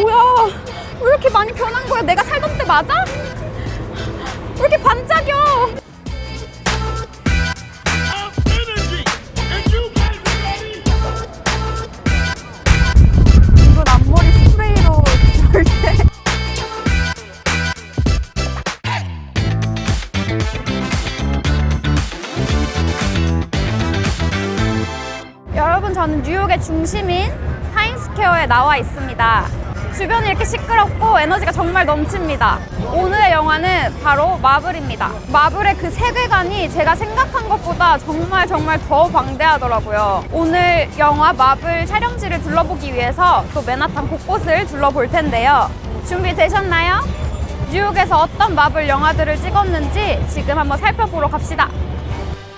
뭐야? 왜 이렇게 많이 변한 거야? 내가 살던 때 맞아? 왜 이렇게 반짝여? 여러분, 저는 뉴욕의 중심인 타임스퀘어에 나와 있습니다. 주변이 이렇게 시끄럽고 에너지가 정말 넘칩니다. 오늘의 영화는 바로 마블입니다. 마블의 그 세계관이 제가 생각한 것보다 정말 정말 더 방대하더라고요. 오늘 영화 마블 촬영지를 둘러보기 위해서 또 맨하탄 곳곳을 둘러볼 텐데요. 준비되셨나요? 뉴욕에서 어떤 마블 영화들을 찍었는지 지금 한번 살펴보러 갑시다.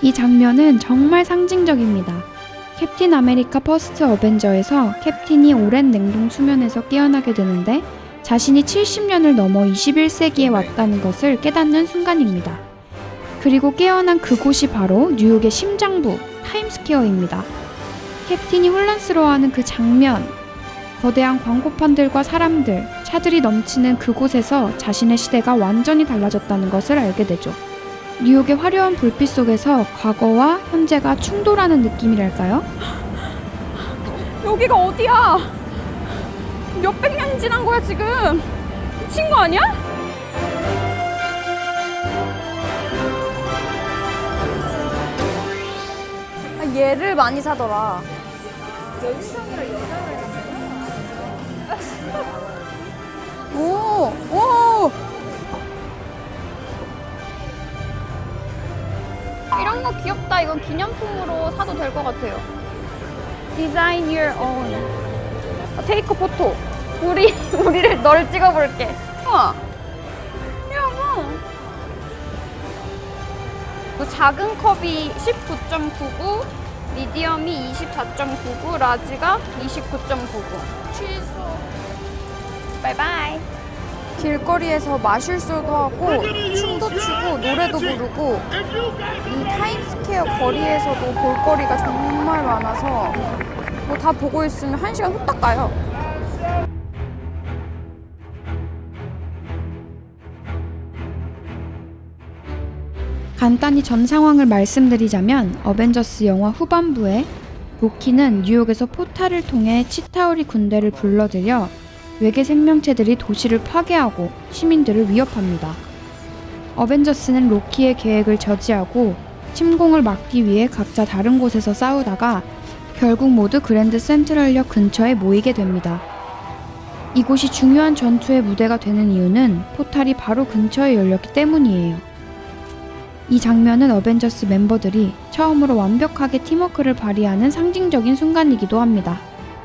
이 장면은 정말 상징적입니다. 캡틴 아메리카 퍼스트 어벤져에서 캡틴이 오랜 냉동 수면에서 깨어나게 되는데 자신이 70년을 넘어 21세기에 왔다는 것을 깨닫는 순간입니다. 그리고 깨어난 그곳이 바로 뉴욕의 심장부 타임스퀘어입니다. 캡틴이 혼란스러워하는 그 장면, 거대한 광고판들과 사람들, 차들이 넘치는 그곳에서 자신의 시대가 완전히 달라졌다는 것을 알게 되죠. 뉴욕의 화려한 불빛 속에서 과거와 현재가 충돌하는 느낌이랄까요? 여기가 어디야? 몇백 년 지난 거야 지금? 거 아니야? 아, 얘를 많이 사더라. 오, 오. 이건 기념품으로 사도 될 것 같아요. Design your own. 테이크 포토. 우리 우리를 널 찍어볼게. 우와. 여보. 그 작은 컵이 19.99, 미디엄이 24.99, 라지가 29.99. 취소. 바이바이. 길거리에서 마실쇼도 하고 춤도 추고 노래도 부르고 이 타임스퀘어 거리에서도 볼거리가 정말 많아서 뭐 다 보고 있으면 한 시간 후딱 가요. 간단히 전 상황을 말씀드리자면 어벤져스 영화 후반부에 로키는 뉴욕에서 포탈을 통해 치타우리 군대를 불러들여 외계 생명체들이 도시를 파괴하고 시민들을 위협합니다. 어벤져스는 로키의 계획을 저지하고 침공을 막기 위해 각자 다른 곳에서 싸우다가 결국 모두 그랜드 센트럴역 근처에 모이게 됩니다. 이곳이 중요한 전투의 무대가 되는 이유는 포탈이 바로 근처에 열렸기 때문이에요. 이 장면은 어벤져스 멤버들이 처음으로 완벽하게 팀워크를 발휘하는 상징적인 순간이기도 합니다.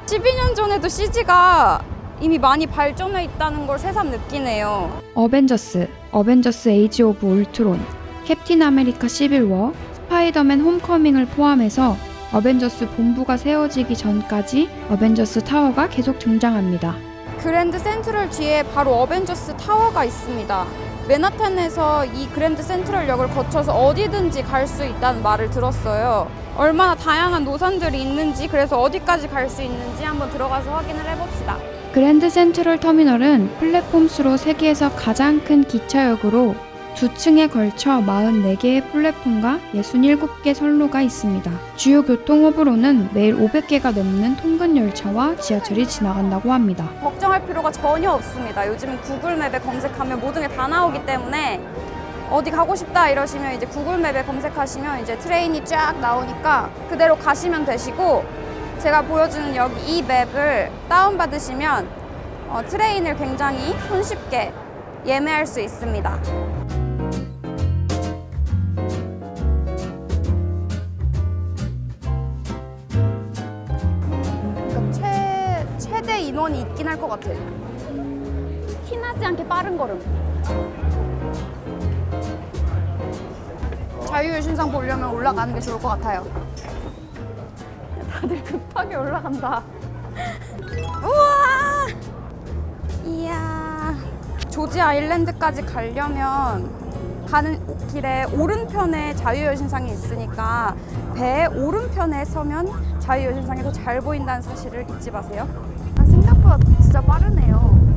12년 전에도 CG가 이미 많이 발전해 있다는 걸 새삼 느끼네요. 어벤져스, 어벤져스 에이지 오브 울트론, 캡틴 아메리카 시빌워, 스파이더맨 홈커밍을 포함해서 어벤져스 본부가 세워지기 전까지 어벤져스 타워가 계속 등장합니다. 그랜드 센트럴 뒤에 바로 어벤져스 타워가 있습니다. 맨하탄에서 이 그랜드 센트럴역을 거쳐서 어디든지 갈 수 있다는 말을 들었어요. 얼마나 다양한 노선들이 있는지 그래서 어디까지 갈 수 있는지 한번 들어가서 확인을 해봅시다. 그랜드 센트럴 터미널은 플랫폼 수로 세계에서 가장 큰 기차역으로 두 층에 걸쳐 44개의 플랫폼과 67개 선로가 있습니다. 주요 교통허브로는 매일 500개가 넘는 통근 열차와 지하철이 지나간다고 합니다. 걱정할 필요가 전혀 없습니다. 요즘 구글맵에 검색하면 모든 게 다 나오기 때문에 어디 가고 싶다 이러시면 이제 구글맵에 검색하시면 이제 트레인이 쫙 나오니까 그대로 가시면 되시고 제가 보여주는 여기 이 맵을 다운받으시면 어, 트레인을 굉장히 손쉽게 예매할 수 있습니다. 그러니까 최, 최대 인원이 있긴 할 것 같아. 티나지 않게 빠른 걸음. 자유의 신상 보려면 올라가는 게 좋을 것 같아요. 다들 급하게 올라간다. 우와! 이야. 조지 아일랜드까지 가려면 가는 길에 오른편에 자유의 신상이 있으니까 배 오른편에 서면 자유의 신상이 더 잘 보인다는 사실을 잊지 마세요. 아, 생각 생각보다 진짜 빠르네요.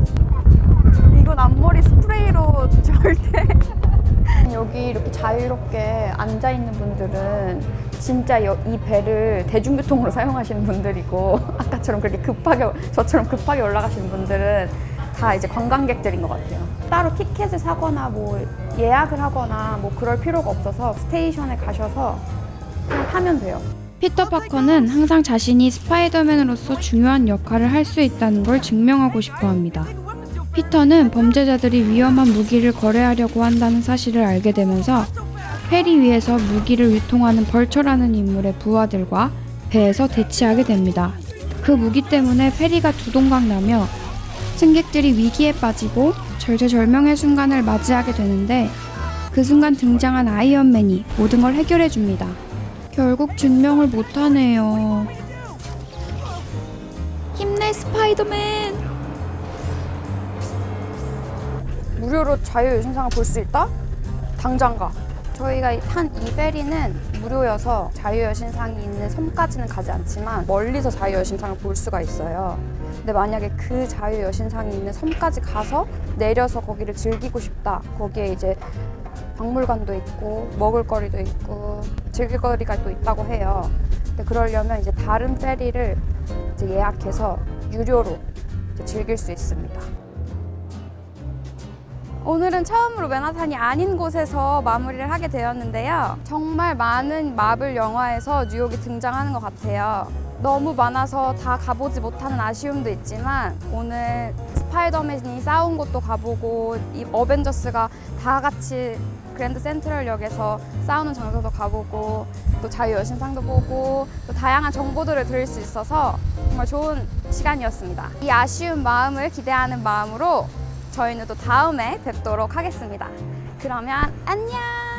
이건 앞머리 스프레이로 절대. 여기 이렇게 자유롭게 앉아 있는 분들은 진짜 여- 이 배를 대중교통으로 사용하시는 분들이고 아까처럼 그렇게 급하게 저처럼 급하게 올라가시는 분들은 다 이제 관광객들인 것 같아요. 따로 티켓을 사거나 뭐 예약을 하거나 뭐 그럴 필요가 없어서 스테이션에 가셔서 그냥 타면 돼요. 피터 파커는 항상 자신이 스파이더맨으로서 중요한 역할을 할 수 있다는 걸 증명하고 싶어 합니다. 피터는 범죄자들이 위험한 무기를 거래하려고 한다는 사실을 알게 되면서 페리 위에서 무기를 유통하는 벌처라는 인물의 부하들과 배에서 대치하게 됩니다. 그 무기 때문에 페리가 두동강 나며 승객들이 위기에 빠지고 절체절명의 순간을 맞이하게 되는데 그 순간 등장한 아이언맨이 모든 걸 해결해 줍니다. 결국 증명을 못하네요. 힘내 스파이더맨! 무료로 자유여신상을 볼 수 있다? 당장 가. 저희가 탄이 페리는 무료여서 자유여신상이 있는 섬까지는 가지 않지만 멀리서 자유여신상을 볼 수가 있어요. 근데 만약에 그 자유여신상이 있는 섬까지 가서 내려서 거기를 즐기고 싶다. 거기에 이제 박물관도 있고 먹을거리도 있고 즐길거리가 또 있다고 해요. 근데 그러려면 이제 다른 페리를 이제 예약해서 유료로 이제 즐길 수 있습니다. 오늘은 처음으로 맨하탄이 아닌 곳에서 마무리를 하게 되었는데요. 정말 많은 마블 영화에서 뉴욕이 등장하는 것 같아요. 너무 많아서 다 가보지 못하는 아쉬움도 있지만 오늘 스파이더맨이 싸운 곳도 가보고 이 어벤져스가 다 같이 그랜드 센트럴역에서 싸우는 장소도 가보고 또 자유여신상도 보고 또 다양한 정보들을 들을 수 있어서 정말 좋은 시간이었습니다. 이 아쉬운 마음을 기대하는 마음으로 저희는 또 다음에 뵙도록 하겠습니다. 그러면 안녕!